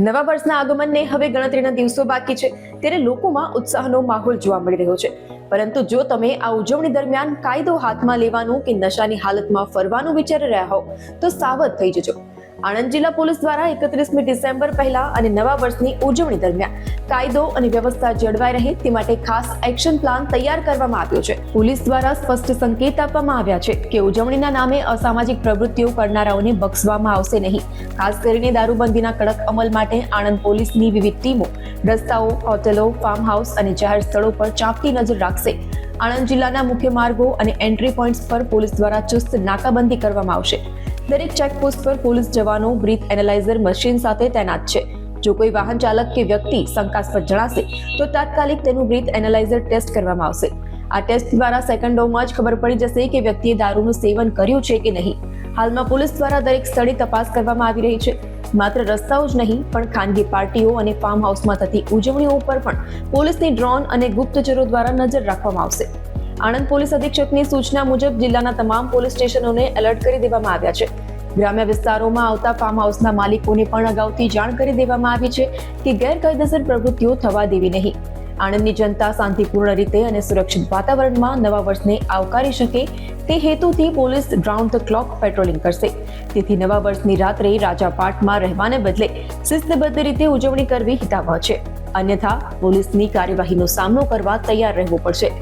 નવા વર્ષના આગમનને હવે ગણતરીના દિવસો બાકી છે. ત્યારે લોકોમાં ઉત્સાહનો માહોલ જોવા મળી રહ્યો છે. પરંતુ જો તમે આ ઉજવણી દરમિયાન કાયદો હાથમાં લેવાનું કે નશાની હાલતમાં ફરવાનું વિચારી રહ્યા હો, તો સાવધ થઈ જજો. આણંદ જિલ્લા પોલીસ દ્વારા એકત્રીસમી ડિસેમ્બર પહેલા અને નવા વર્ષની ઉજવણી દરમિયાન કાયદો અને વ્યવસ્થા જળવાઈ રહે તે માટે ખાસ એક્શન પ્લાન તૈયાર કરવામાં આવ્યો છે. પોલીસ દ્વારા સ્પષ્ટ સંકેત આપવામાં આવ્યા છે કે ઉજવણીના નામે અસામાજિક પ્રવૃત્તિઓ કરનારાઓને બક્ષવામાં આવશે નહીં. ખાસ કરીને દારૂબંધીના કડક અમલ માટે આણંદ પોલીસની વિવિધ ટીમો રસ્તાઓ, હોટેલો ફાર્મ હાઉસ અને જાહેર સ્થળો પર ચાંપતી નજર રાખશે. આણંદ જિલ્લાના મુખ્ય માર્ગો અને એન્ટ્રી પોઈન્ટ્સ પર પોલીસ દ્વારા ચુસ્ત નાકાબંધી કરવામાં આવશે. દરેક ચેકપોસ્ટ પર પોલીસ જવાનો, બ્રીથ એનાલાઇઝર, મશીન સાથે તૈનાત છે. જો કોઈ વાહન ચાલક કે વ્યક્તિ શંકાસ્પદ જણાશે, તો તાત્કાલિક તેનું બ્રીથ એનાલાઇઝર ટેસ્ટ કરવામાં આવશે. આ ટેસ્ટ દ્વારા સેકન્ડોમાં જ ખબર પડી જશે કે વ્યક્તિએ દારૂનું સેવન કર્યું છે કે નહીં. હાલમાં પોલીસ દ્વારા દરેક સ્થળે તપાસ કરવામાં આવી રહી છે. માત્ર રસ્તાઓ જ નહીં, પણ ખાનગી પાર્ટીઓ અને ફાર્મ હાઉસમાં થતી ઉજવણીઓ પર પણ પોલીસની ડ્રોન અને ગુપ્તચરો દ્વારા નજર રાખવામાં આવશે. આણંદ પોલીસ અધિક્ષકની સૂચના મુજબ જિલ્લાના તમામ પોલીસ સ્ટેશનોને એલર્ટ કરી દેવામાં આવ્યા છે. ગ્રામ્ય વિસ્તારોમાં આવતા ફાર્મ હાઉસના માલિકોને પણ અગાઉથી જાણ કરી દેવામાં આવી છે કે ગેરકાયદેસર પ્રવૃત્તિઓ થવા દેવી નહીં. આણંદની જનતા શાંતિપૂર્ણ રીતે અને સુરક્ષિત વાતાવરણમાં નવા વર્ષને આવકારી શકે તે હેતુથી police round the clock patrolling કરશે. તેથી નવા વર્ષની રાત્રે રાજાપાટમાં રહેવાને બદલે શિસ્તબદ્ધ રીતે ઉજવણી કરવી હિતાવહ છે. અન્યથા પોલીસની કાર્યવાહીનો સામનો કરવા તૈયાર રહેવું પડશે.